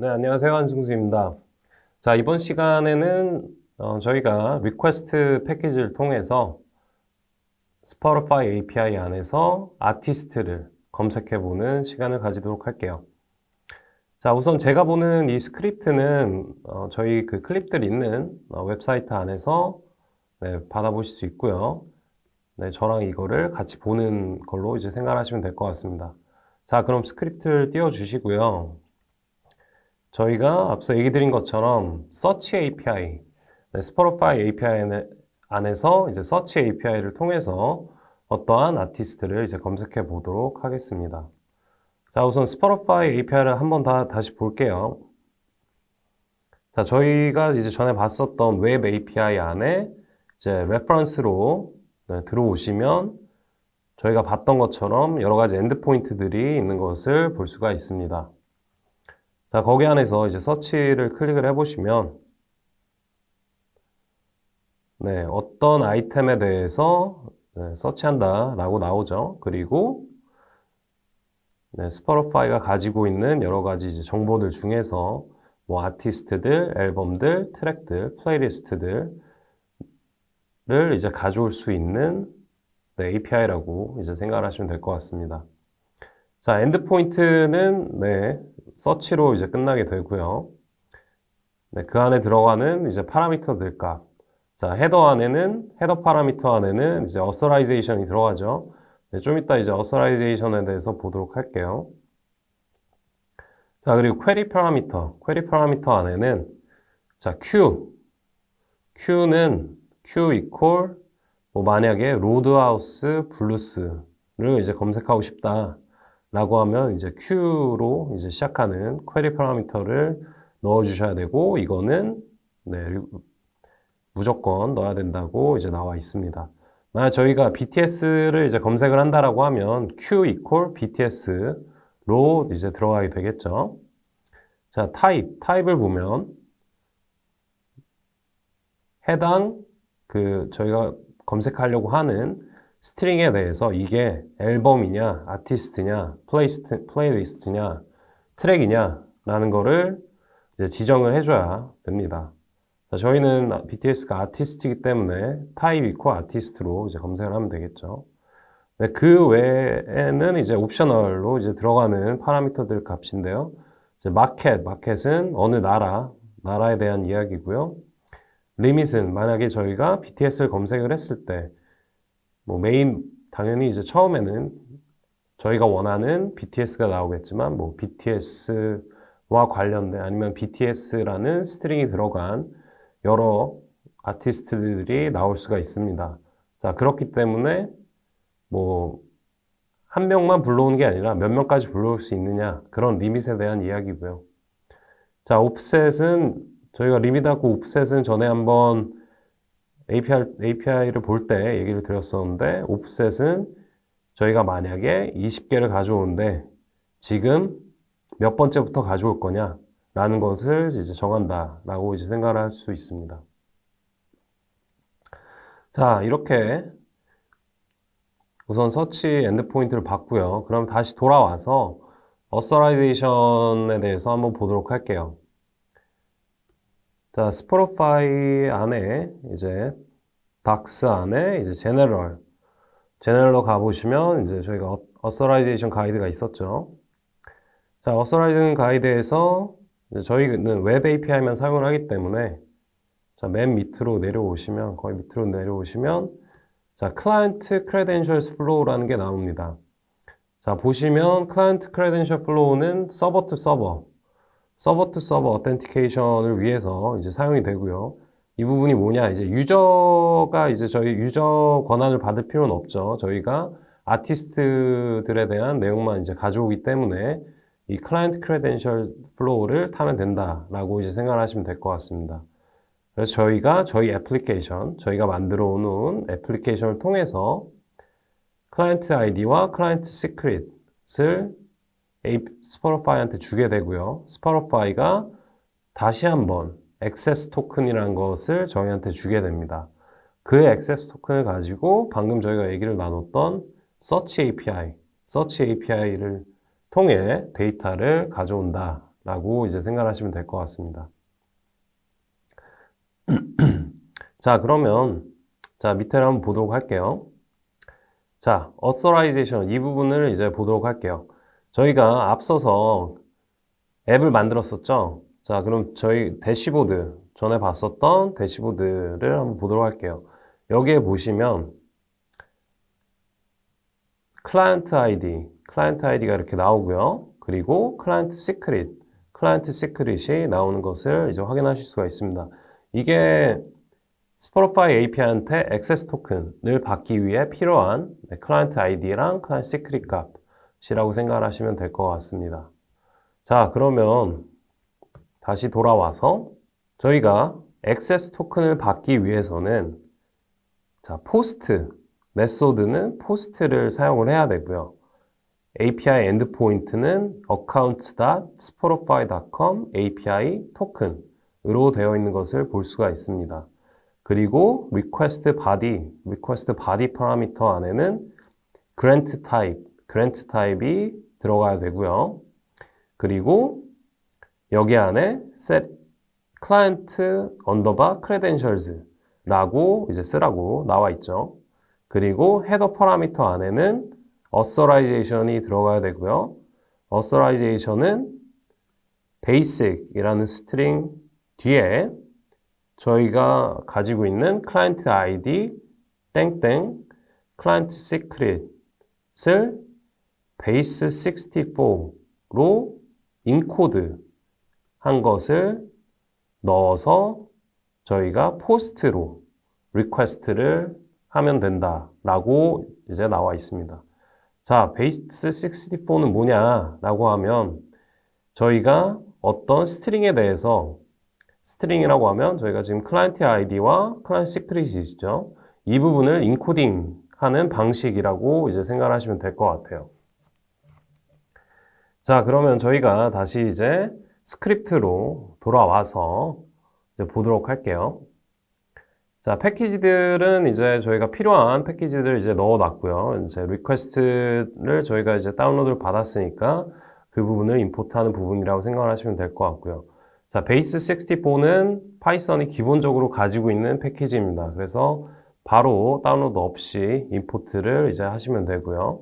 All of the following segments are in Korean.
네, 안녕하세요. 한승수입니다. 자, 이번 시간에는 어, 저희가 리퀘스트 패키지를 통해서 스포티파이 API 안에서 아티스트를 검색해 보는 시간을 가지도록 할게요. 자, 우선 제가 보는 이 스크립트는 어, 저희 그 클립들 있는 어, 웹사이트 안에서 네, 받아보실 수 있고요. 네, 저랑 이거를 같이 보는 걸로 이제 생각하시면 될 것 같습니다. 자, 그럼 스크립트를 띄워주시고요. 저희가 앞서 얘기 드린 것처럼 Search API, 네, Spotify API 안에서 이제 Search API를 통해서 어떠한 아티스트를 이제 검색해 보도록 하겠습니다. 자, 우선 Spotify API를 한번 다 다시 볼게요. 자, 저희가 이제 전에 봤었던 웹 API 안에 이제 레퍼런스로 네, 들어오시면 저희가 봤던 것처럼 여러 가지 엔드포인트들이 있는 것을 볼 수가 있습니다. 자, 거기 안에서 이제 서치를 클릭을 해보시면, 네, 어떤 아이템에 대해서 네, 서치한다 라고 나오죠. 그리고, 네, 스포티파이가 가지고 있는 여러 가지 정보들 중에서 뭐 아티스트들, 앨범들, 트랙들, 플레이리스트들을 이제 가져올 수 있는 네, API라고 이제 생각하시면 될 것 같습니다. 자, 엔드포인트는 네, 서치로 이제 끝나게 되고요. 네, 그 안에 들어가는 이제 파라미터들 값. 자, 헤더 안에는 헤더 파라미터 안에는 이제 어서라이제이션이 들어가죠. 네, 좀 이따 이제 어서라이제이션에 대해서 보도록 할게요. 자, 그리고 퀘리 파라미터. 퀘리 파라미터 안에는 자, q. q는 q 이퀄 뭐 만약에 로드하우스 블루스를 이제 검색하고 싶다. 라고 하면 이제 Q로 이제 시작하는 퀘리 파라미터를 넣어 주셔야 되고 이거는 네, 무조건 넣어야 된다고 이제 나와 있습니다. 만약 저희가 BTS를 이제 검색을 한다라고 하면 Q equal BTS로 이제 들어가게 되겠죠. 자, 타입, 타입을 보면 해당 그 저희가 검색하려고 하는 스트링에 대해서 이게 앨범이냐, 아티스트냐, 플레이스트, 플레이리스트냐, 트랙이냐 라는 거를 지정을 해줘야 됩니다. 자, 저희는 BTS가 아티스트이기 때문에 타입 이코 아티스트로 이제 검색을 하면 되겠죠. 네, 그 외에는 이제 옵셔널로 이제 들어가는 파라미터들 값인데요. 마켓, 마켓은 어느 나라, 나라에 대한 이야기고요. 리밋은 만약에 저희가 BTS를 검색을 했을 때, 뭐 메인, 당연히 이제 처음에는 저희가 원하는 BTS가 나오겠지만, 뭐 BTS와 관련된 아니면 BTS라는 스트링이 들어간 여러 아티스트들이 나올 수가 있습니다. 자, 그렇기 때문에 뭐 한 명만 불러오는 게 아니라 몇 명까지 불러올 수 있느냐 그런 리밋에 대한 이야기고요. 자, 옵셋은 저희가 리밋하고 옵셋은 전에 한번 API, API를 볼 때 얘기를 드렸었는데 옵셋은 저희가 만약에 20개를 가져오는데 지금 몇 번째부터 가져올 거냐 라는 것을 이제 정한다 라고 이제 생각을 할 수 있습니다. 자, 이렇게 우선 서치 엔드포인트를 봤고요. 그럼 다시 돌아와서 어서라이제이션에 대해서 한번 보도록 할게요. 자, 스포티파이 안에 이제 닥스 안에 이제 제너럴 제너럴로 가보시면 이제 저희가 어서라이제이션 가이드가 있었죠. 자, 어서라이제이션 가이드에서 저희는 웹 API만 사용을 하기 때문에 자, 맨 밑으로 내려오시면 거의 밑으로 내려오시면 자, 클라이언트 크레덴셜스 플로우라는 게 나옵니다. 자, 보시면 클라이언트 크레덴셜 플로우는 서버 투 서버 서버 투 서버 어텐티케이션을 위해서 이제 사용이 되고요. 이 부분이 뭐냐 이제 유저가 이제 저희 유저 권한을 받을 필요는 없죠. 저희가 아티스트들에 대한 내용만 이제 가져오기 때문에 이 클라이언트 크레덴셜 플로우를 타면 된다라고 이제 생각하시면 될 것 같습니다. 그래서 저희가 저희 애플리케이션, 저희가 만들어 놓은 애플리케이션을 통해서 클라이언트 아이디와 클라이언트 시크릿을 스포티파이한테 주게 되고요. 스포티파이가 다시 한번 액세스 토큰이라는 것을 저희한테 주게 됩니다. 그 액세스 토큰을 가지고 방금 저희가 얘기를 나눴던 Search API, Search API를 통해 데이터를 가져온다 라고 이제 생각하시면 될 것 같습니다. 자, 그러면 자, 밑에를 한번 보도록 할게요. 자, authorization 이 부분을 이제 보도록 할게요. 저희가 앞서서 앱을 만들었었죠. 자, 그럼 저희 대시보드 전에 봤었던 대시보드를 한번 보도록 할게요. 여기에 보시면 클라이언트 아이디, 클라이언트 아이디가 이렇게 나오고요. 그리고 클라이언트 시크릿, 클라이언트 시크릿이 나오는 것을 이제 확인하실 수가 있습니다. 이게 스포티파이 API한테 액세스 토큰을 받기 위해 필요한 네, 클라이언트 아이디랑 클라이언트 시크릿 값 이라고 생각하시면 될 것 같습니다. 자, 그러면 다시 돌아와서 저희가 액세스 토큰을 받기 위해서는 자, 포스트 메소드는 포스트를 사용을 해야 되고요. API 엔드포인트는 account.spotify.com API 토큰으로 되어 있는 것을 볼 수가 있습니다. 그리고 request body, request body 파라미터 안에는 grant type, grant type이 들어가야 되고요. 그리고 여기 안에 set client underbar credentials 라고 이제 쓰라고 나와 있죠. 그리고 헤더 파라미터 안에는 authorization이 들어가야 되고요. authorization은 basic이라는 스트링 뒤에 저희가 가지고 있는 클라이언트 아이디 땡땡 클라이언트 시크릿을 베이스 64로 인코드 한 것을 넣어서 저희가 포스트로 리퀘스트를 하면 된다라고 이제 나와 있습니다. 자, 베이스 64는 뭐냐라고 하면 저희가 어떤 스트링에 대해서 스트링이라고 하면 저희가 지금 클라이언트 아이디와 클라이언트 시크릿이 있죠. 이 부분을 인코딩 하는 방식이라고 이제 생각하시면 될 것 같아요. 자, 그러면 저희가 다시 이제 스크립트로 돌아와서 이제 보도록 할게요. 자, 패키지들은 이제 저희가 필요한 패키지들을 이제 넣어 놨고요. 이제 리퀘스트를 저희가 이제 다운로드를 받았으니까 그 부분을 임포트하는 부분이라고 생각을 하시면 될 것 같고요. 자, 베이스 64는 파이썬이 기본적으로 가지고 있는 패키지입니다. 그래서 바로 다운로드 없이 임포트를 이제 하시면 되고요.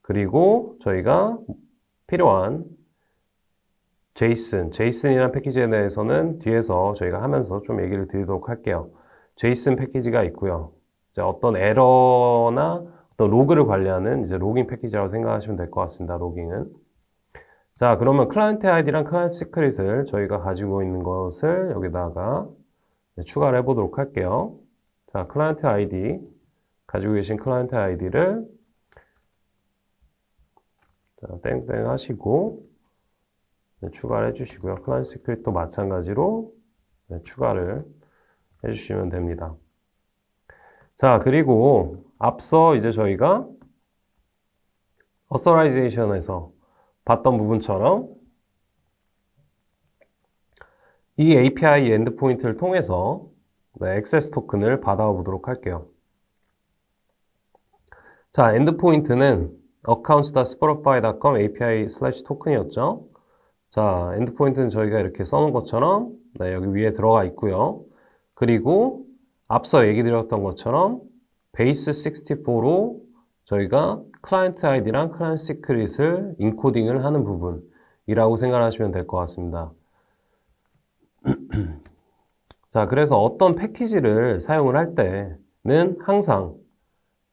그리고 저희가 필요한 제이슨, 제이슨이라는 패키지에 대해서는 뒤에서 저희가 하면서 좀 얘기를 드리도록 할게요. 제이슨 패키지가 있고요. 어떤 에러나 어떤 로그를 관리하는 이제 로깅 패키지라고 생각하시면 될 것 같습니다. 로깅은. 자, 그러면 클라이언트 아이디랑 클라이언트 시크릿을 저희가 가지고 있는 것을 여기다가 추가를 해보도록 할게요. 자, 클라이언트 아이디, 가지고 계신 클라이언트 아이디를 자, 땡땡 하시고 네, 추가를 해주시고요. 클라이언트 시크릿도 마찬가지로 네, 추가를 해주시면 됩니다. 자, 그리고 앞서 이제 저희가 어서라이제이션에서 봤던 부분처럼 이 API 엔드포인트를 통해서 네, 액세스 토큰을 받아보도록 할게요. 자, 엔드포인트는 accounts.spotify.com API 슬래시 토큰이었죠. 자, 엔드포인트는 저희가 이렇게 써놓은 것처럼 네, 여기 위에 들어가 있고요. 그리고 앞서 얘기 드렸던 것처럼 베이스 64로 저희가 클라이언트 아이디랑 클라이언트 시크릿을 인코딩을 하는 부분이라고 생각하시면 될 것 같습니다. 자, 그래서 어떤 패키지를 사용을 할 때는 항상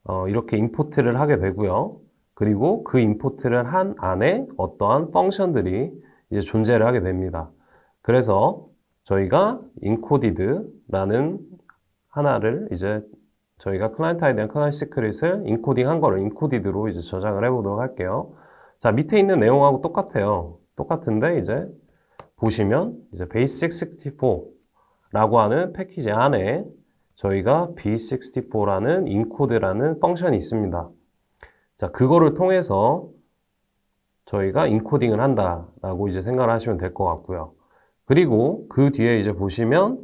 어, 이렇게 임포트를 하게 되고요. 그리고 그 임포트를 한 안에 어떠한 펑션들이 이제 존재를 하게 됩니다. 그래서 저희가 encoded라는 하나를 이제 저희가 클라이언트 아이디랑 클라이언트 시크릿을 인코딩 한 거를 인코디드로 이제 저장을 해보도록 할게요. 자, 밑에 있는 내용하고 똑같아요. 똑같은데 이제 보시면 이제 basic64라고 하는 패키지 안에 저희가 b64라는 인코드라는 펑션이 있습니다. 자, 그거를 통해서 저희가 인코딩을 한다라고 이제 생각을 하시면 될 것 같고요. 그리고 그 뒤에 이제 보시면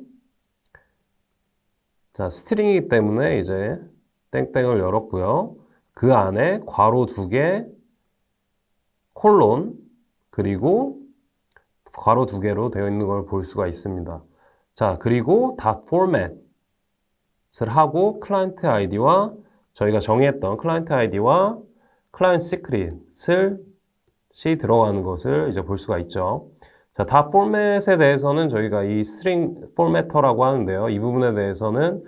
자, 스트링이기 때문에 이제 땡땡을 열었고요. 그 안에 괄호 두 개, 콜론, 그리고 괄호 두 개로 되어 있는 걸 볼 수가 있습니다. 자, 그리고 다 포맷을 하고 클라이언트 아이디와 저희가 정의했던 클라이언트 아이디와 클라이언트 시크릿을 시 들어가는 것을 이제 볼 수가 있죠. 자, 다 포맷에 대해서는 저희가 이 스트링 포매터라고 하는데요. 이 부분에 대해서는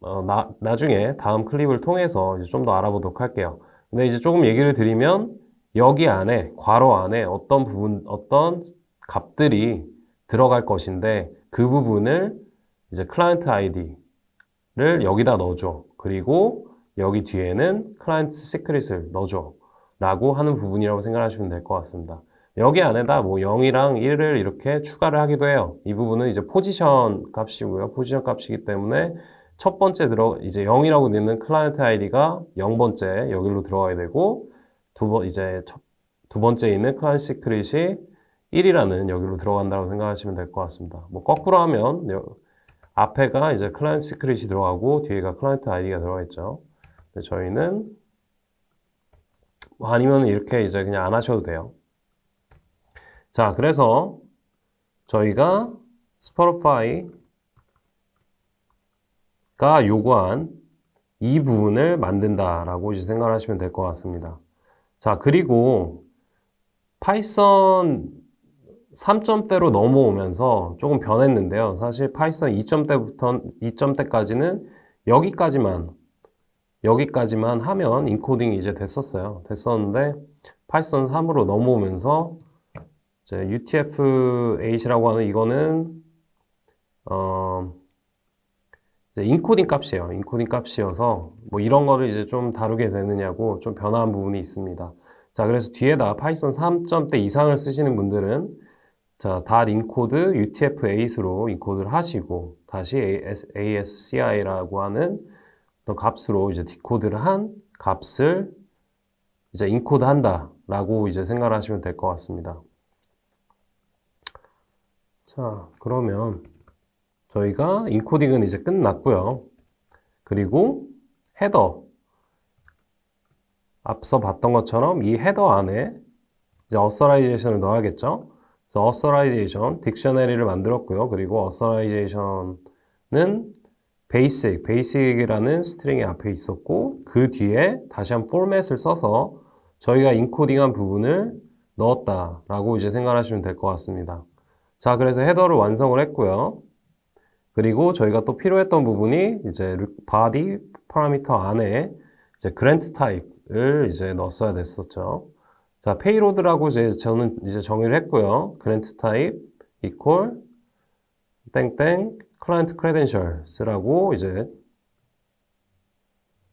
어, 나, 나중에 다음 클립을 통해서 좀 더 알아보도록 할게요. 근데 이제 조금 얘기를 드리면 여기 안에 괄호 안에 어떤 부분 어떤 값들이 들어갈 것인데 그 부분을 이제 클라이언트 아이디 를 여기다 넣어줘. 그리고 여기 뒤에는 클라이언트 시크릿을 넣어줘. 라고 하는 부분이라고 생각하시면 될 것 같습니다. 여기 안에다 뭐 0이랑 1을 이렇게 추가를 하기도 해요. 이 부분은 이제 포지션 값이고요. 포지션 값이기 때문에 첫 번째 들어 이제 0이라고 되는 클라이언트 아이디가 0번째 여기로 들어가야 되고 두 번 이제 첫, 두 번째 있는 클라이언트 시크릿이 1이라는 여기로 들어간다고 생각하시면 될 것 같습니다. 뭐 거꾸로 하면 여- 앞에가 이제 클라이언트 시크릿이 들어가고 뒤에가 클라이언트 아이디가 들어가겠죠. 근데 저희는 뭐 아니면 이렇게 이제 그냥 안 하셔도 돼요. 자, 그래서 저희가 스포티파이가 요구한 이 부분을 만든다라고 이제 생각을 하시면 될 것 같습니다. 자, 그리고 파이썬 3점대로 넘어오면서 조금 변했는데요. 사실 파이썬 2점대부터 2점대까지는 여기까지만 여기까지만 하면 인코딩이 이제 됐었어요. 됐었는데 파이썬 3으로 넘어오면서 이제 UTF-8이라고 하는 이거는 어 인코딩 값이에요. 인코딩 값이어서 뭐 이런 거를 이제 좀 다루게 되느냐고 좀 변화한 부분이 있습니다. 자, 그래서 뒤에다 파이썬 3점대 이상을 쓰시는 분들은 자, 닷 인코드 UTF-8으로 인코드를 하시고 다시 AS, ASCI라고 하는 어떤 값으로 이제 디코드를 한 값을 이제 인코드 한다라고 이제 생각을 하시면 될 것 같습니다. 자, 그러면 저희가 인코딩은 이제 끝났고요. 그리고 헤더 앞서 봤던 것처럼 이 헤더 안에 이제 어서라이제이션을 넣어야겠죠. 그래서 어서라이제이션 딕셔너리를 만들었고요. 그리고 어서라이제이션은 basic, basic이라는 스트링이 앞에 있었고 그 뒤에 다시 한 포맷을 써서 저희가 인코딩한 부분을 넣었다라고 이제 생각하시면 될 것 같습니다. 자, 그래서 헤더를 완성을 했고요. 그리고 저희가 또 필요했던 부분이 이제 body 파라미터 안에 이제 grant type을 이제 넣었어야 됐었죠. 자, payload라고 이제 저는 이제 정의를 했고요. grant type equal 땡땡 client credentials라고 이제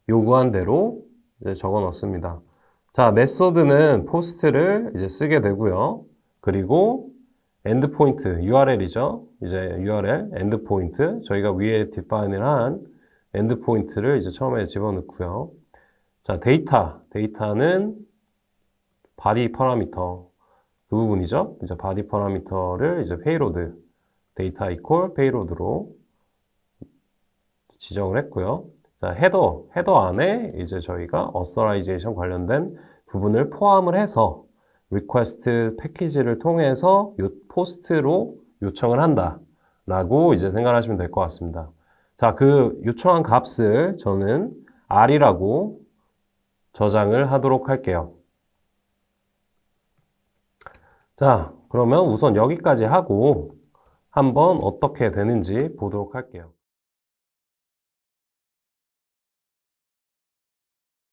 요구한 대로 이제 적어 넣습니다. 자, 메소드는 포스트를 이제 쓰게 되고요. 그리고 엔드포인트 URL이죠. 이제 URL 엔드포인트 저희가 위에 디파인을 한 엔드포인트를 이제 처음에 집어넣고요. 자, 데이터 데이터는 바디 파라미터 그 부분이죠. 이제 바디 파라미터를 이제 페이로드 데이터 이퀄 페이로드로 지정을 했고요. 자, 헤더 헤더 안에 이제 저희가 어서라이제이션 관련된 부분을 포함을 해서 리퀘스트 패키지를 통해서 요 포스트로 요청을 한다 라고 이제 생각하시면 될 것 같습니다. 자, 그 요청한 값을 저는 r이라고 저장을 하도록 할게요. 자, 그러면 우선 여기까지 하고 한번 어떻게 되는지 보도록 할게요.